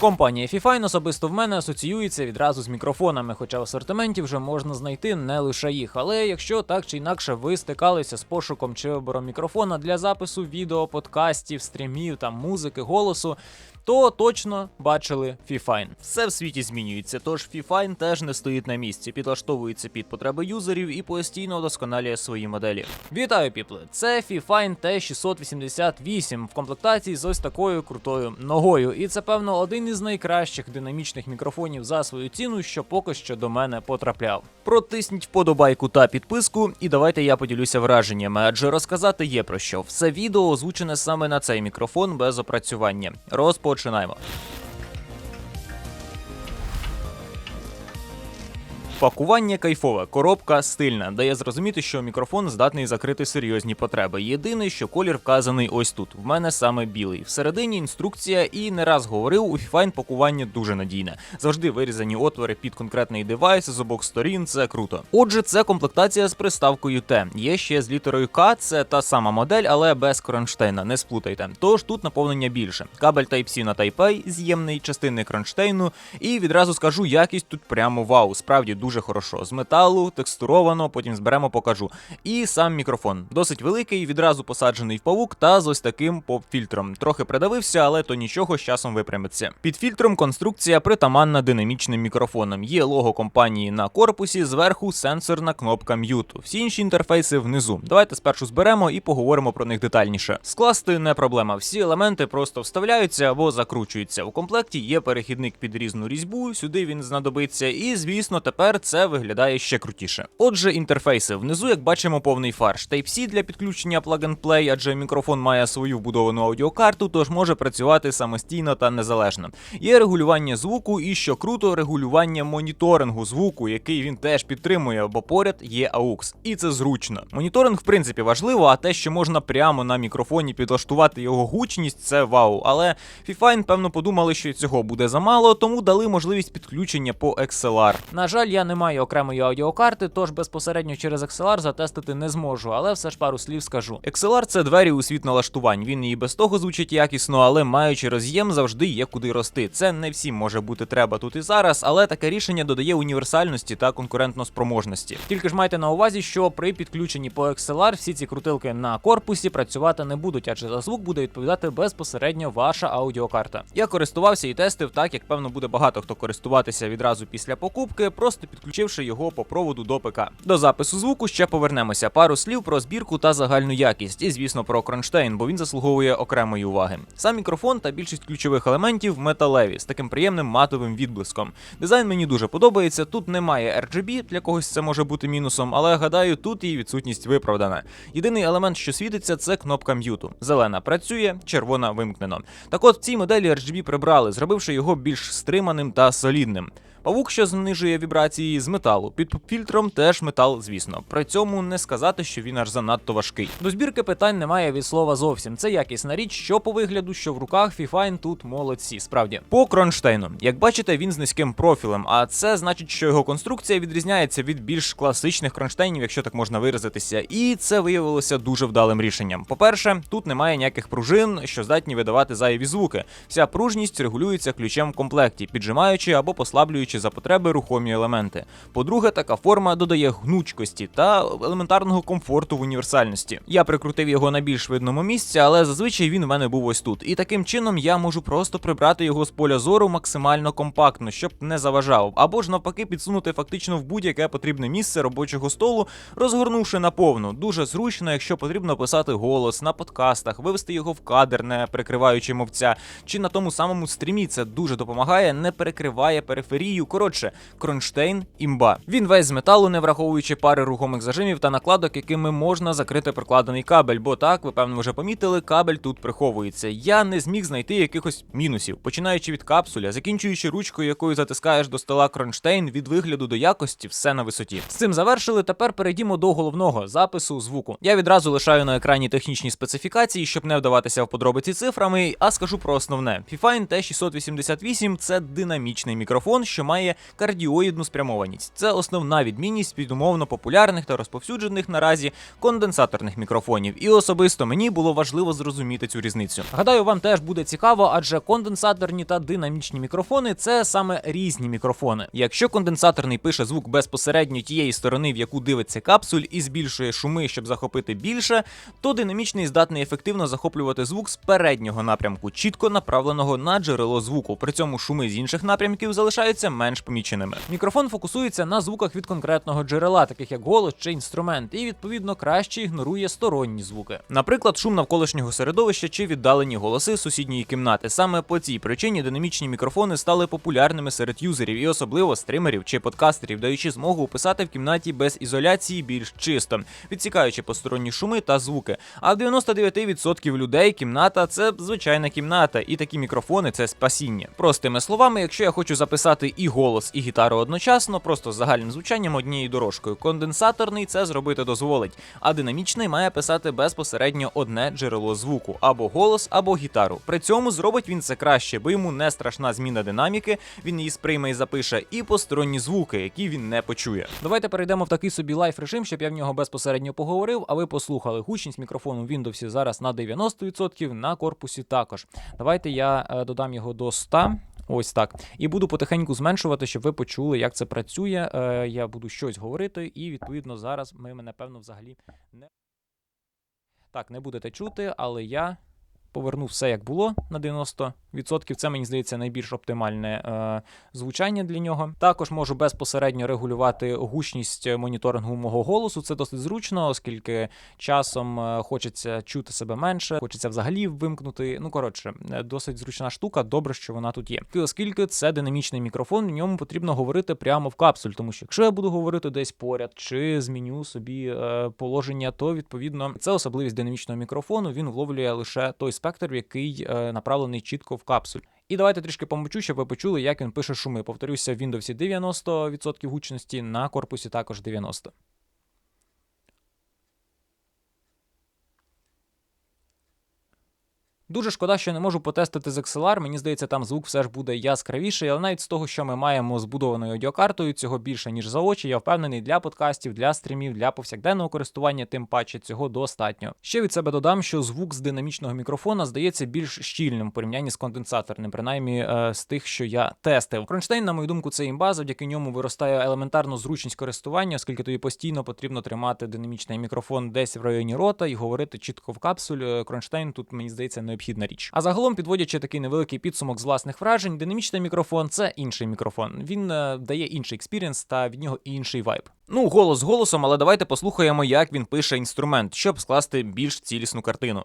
Компанія Fifine особисто в мене асоціюється відразу з мікрофонами, хоча в асортименті вже можна знайти не лише їх. Але якщо так чи інакше ви стикалися з пошуком чи вибором мікрофона для запису відео, подкастів, стрімів, там музики, голосу. То точно бачили Fifine. Все в світі змінюється, тож Fifine теж не стоїть на місці, підлаштовується під потреби юзерів і постійно вдосконалює свої моделі. Вітаю, піпли! Це Fifine T688 в комплектації з ось такою крутою ногою. І це, певно, один із найкращих динамічних мікрофонів за свою ціну, що поки що до мене потрапляв. Протисніть вподобайку та підписку, і давайте я поділюся враженнями, адже розказати є про що. Все відео озвучене саме на цей мікрофон без опрацювання. Розпочинаємо. Пакування кайфове, коробка стильна, дає зрозуміти, що мікрофон здатний закрити серйозні потреби. Єдине, що колір вказаний ось тут. В мене саме білий. Всередині інструкція, і не раз говорив, у Fifine пакування дуже надійне. Завжди вирізані отвори під конкретний девайс з обох сторін. Це круто. Отже, це комплектація з приставкою Т. Є ще з літерою К, це та сама модель, але без кронштейна. Не сплутайте. Тож тут наповнення більше. Кабель Type-C на Type-A, з'ємний частини кронштейну. І відразу скажу, якість тут прямо вау. Справді дуже хорошо. З металу, текстуровано, потім зберемо, покажу. І сам мікрофон. Досить великий, відразу посаджений в павук та з ось таким поп-фільтром. Трохи придавився, але то нічого з часом випрямиться. Під фільтром конструкція притаманна динамічним мікрофоном. Є лого компанії на корпусі, зверху сенсорна кнопка м'юту. Всі інші інтерфейси внизу. Давайте спершу зберемо і поговоримо про них детальніше. Скласти не проблема. Всі елементи просто вставляються або закручуються. У комплекті є перехідник під різну різьбу, сюди він знадобиться, і звісно, тепер це виглядає ще крутіше. Отже, інтерфейси. Внизу, як бачимо, повний фарш. Type-C для підключення plug-and-play, адже мікрофон має свою вбудовану аудіокарту, тож може працювати самостійно та незалежно. Є регулювання звуку, і що круто, регулювання моніторингу звуку, який він теж підтримує, бо поряд є AUX. І це зручно. Моніторинг, в принципі, важливо, а те, що можна прямо на мікрофоні підлаштувати його гучність, це вау. Але Fifine, певно, подумали, що цього буде замало, тому дали можливість підключення по XLR. На жаль, я не маю окремої аудіокарти, тож безпосередньо через XLR затестити не зможу, але все ж пару слів скажу. XLR це двері у світ налаштувань. Він і без того звучить якісно, але маючи роз'єм, завжди є куди рости. Це не всім може бути треба тут і зараз, але таке рішення додає універсальності та конкурентноспроможності. Тільки ж майте на увазі, що при підключенні по XLR всі ці крутилки на корпусі працювати не будуть, адже за звук буде відповідати безпосередньо ваша аудіокарта. Я користувався і тестив так, як певно буде багато хто користуватися відразу після покупки, просто підключивши його по проводу до ПК. До запису звуку ще повернемося. Пару слів про збірку та загальну якість, і звісно про кронштейн, бо він заслуговує окремої уваги. Сам мікрофон та більшість ключових елементів металеві з таким приємним матовим відблиском. Дизайн мені дуже подобається. Тут немає RGB, для когось це може бути мінусом, але гадаю, тут її відсутність виправдана. Єдиний елемент, що світиться, це кнопка м'юту. Зелена працює, червона вимкнено. Так от в цій моделі RGB прибрали, зробивши його більш стриманим та солідним. Павук, що знижує вібрації з металу. Під фільтром теж метал, звісно. При цьому не сказати, що він аж занадто важкий. До збірки питань немає від слова зовсім. Це якісна річ, що по вигляду, що в руках Fifine тут молодці. Справді по кронштейну. Як бачите, він з низьким профілем, а це значить, що його конструкція відрізняється від більш класичних кронштейнів, якщо так можна виразитися. І це виявилося дуже вдалим рішенням. По-перше, тут немає ніяких пружин, що здатні видавати зайві звуки. Вся пружність регулюється ключем в комплекті, піджимаючи або послаблюючи за потреби рухомі елементи. По-друге, така форма додає гнучкості та елементарного комфорту в універсальності. Я прикрутив його на більш видному місці, але зазвичай він у мене був ось тут. І таким чином я можу просто прибрати його з поля зору максимально компактно, щоб не заважав, або ж навпаки підсунути фактично в будь-яке потрібне місце робочого столу, розгорнувши наповну. Дуже зручно, якщо потрібно писати голос на подкастах, вивести його в кадр, не прикриваючи мовця, чи на тому самому стрімі. Це дуже допомагає, не перекриває периферію. Коротше, кронштейн імба. Він весь з металу, не враховуючи пари рухомих зажимів та накладок, якими можна закрити прикладений кабель. Бо так, ви певно вже помітили, кабель тут приховується. Я не зміг знайти якихось мінусів, починаючи від капсуля, закінчуючи ручкою, якою затискаєш до стола кронштейн, від вигляду до якості, все на висоті. З цим завершили. Тепер перейдімо до головного запису звуку. Я відразу лишаю на екрані технічні специфікації, щоб не вдаватися в подробиці цифрами, а скажу про основне. Fifine T688 це динамічний мікрофон, що має кардіоїдну спрямованість. Це основна відмінність від умовно популярних та розповсюджених наразі конденсаторних мікрофонів. І особисто мені було важливо зрозуміти цю різницю. Гадаю, вам теж буде цікаво, адже конденсаторні та динамічні мікрофони це саме різні мікрофони. Якщо конденсаторний пише звук безпосередньо тієї сторони, в яку дивиться капсуль, і збільшує шуми, щоб захопити більше, то динамічний здатний ефективно захоплювати звук з переднього напрямку, чітко направленого на джерело звуку. При цьому шуми з інших напрямків залишаються менш поміченими. Мікрофон фокусується на звуках від конкретного джерела, таких як голос чи інструмент, і відповідно краще ігнорує сторонні звуки. Наприклад, шум навколишнього середовища чи віддалені голоси сусідньої кімнати. Саме по цій причині динамічні мікрофони стали популярними серед юзерів і особливо стримерів чи подкастерів, даючи змогу писати в кімнаті без ізоляції більш чисто, відсікаючи посторонні шуми та звуки. А в 99% людей кімната це звичайна кімната, і такі мікрофони це спасіння. Простими словами, якщо я хочу записати і голос, і гітару одночасно, просто з загальним звучанням однією дорожкою. Конденсаторний це зробити дозволить, а динамічний має писати безпосередньо одне джерело звуку або голос, або гітару. При цьому зробить він це краще, бо йому не страшна зміна динаміки, він її сприйме і запише, і посторонні звуки, які він не почує. Давайте перейдемо в такий собі лайф режим, щоб я в нього безпосередньо поговорив, а ви послухали. Гучність мікрофону в Windows зараз на 90%, на корпусі також. Давайте я е, додам його до 100. Ось так. І буду потихеньку зменшувати, щоб ви почули, як це працює. Е, я буду щось говорити, і відповідно зараз ми напевно взагалі не. Так, не будете чути, але я повернув все як було на 90%. Це мені здається найбільш оптимальне е, звучання для нього. Також можу безпосередньо регулювати гучність моніторингу мого голосу. Це досить зручно, оскільки часом е, хочеться чути себе менше, хочеться взагалі вимкнути. Ну коротше, е, досить зручна штука. Добре, що вона тут є. І Оскільки це динамічний мікрофон, в ньому потрібно говорити прямо в капсуль, тому що якщо я буду говорити десь поряд чи зміню собі е, положення, то відповідно це особливість динамічного мікрофону. Він вловлює лише той спектр, який е, направлений чітко в капсуль. І давайте трішки помочу, щоб ви почули, як він пише шуми. Повторюся, в Windows 90% гучності, на корпусі також 90%. Дуже шкода, що не можу потестити з XLR. Мені здається, там звук все ж буде яскравіший, але навіть з того, що ми маємо збудованою аудіокартою, цього більше ніж за очі. Я впевнений для подкастів, для стрімів, для повсякденного користування, тим паче цього достатньо. Ще від себе додам, що звук з динамічного мікрофона здається більш щільним в порівнянні з конденсаторним, принаймні е, з тих, що я тестив. Кронштейн, на мою думку, це імба, завдяки ньому виростає елементарно зручність користування, оскільки тобі постійно потрібно тримати динамічний мікрофон десь в районі рота і говорити чітко в капсуль. Е, Кронштейн тут мені здається необхідна річ. А загалом, підводячи такий невеликий підсумок з власних вражень, динамічний мікрофон це інший мікрофон. Він е, дає інший експірієнс та від нього інший вайб. Ну, голос голосом, але давайте послухаємо, як він пише інструмент, щоб скласти більш цілісну картину.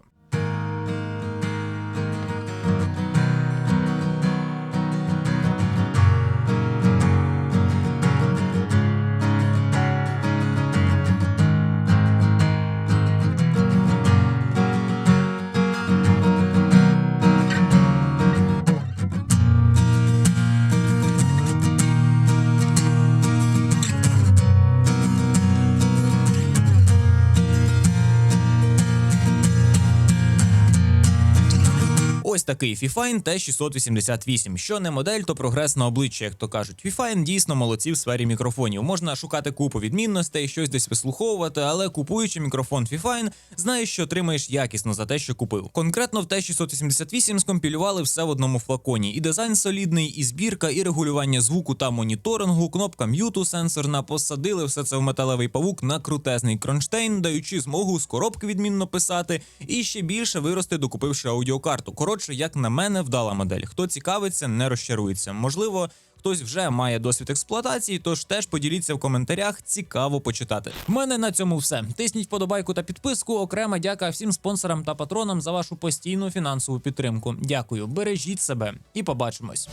Такий Fifine T688. Що не модель, то прогрес на обличчя, як то кажуть. Fifine дійсно молодці в сфері мікрофонів. Можна шукати купу відмінностей, щось десь вислуховувати, але купуючи мікрофон Fifine, знаєш, що отримаєш якісно за те, що купив. Конкретно в T688 скомпілювали все в одному флаконі. І дизайн солідний, і збірка, і регулювання звуку та моніторингу, кнопка м'юту сенсорна, посадили все це в металевий павук на крутезний кронштейн, даючи змогу з коробки відмінно писати, і ще більше вирости, докупивши аудіокарту. Коротше, як на мене, вдала модель. Хто цікавиться, не розчарується. Можливо. Хтось вже має досвід експлуатації, тож теж поділіться в коментарях, цікаво почитати. В мене на цьому все. Тисніть подобайку та підписку. Окрема дяка всім спонсорам та патронам за вашу постійну фінансову підтримку. Дякую, бережіть себе і побачимось.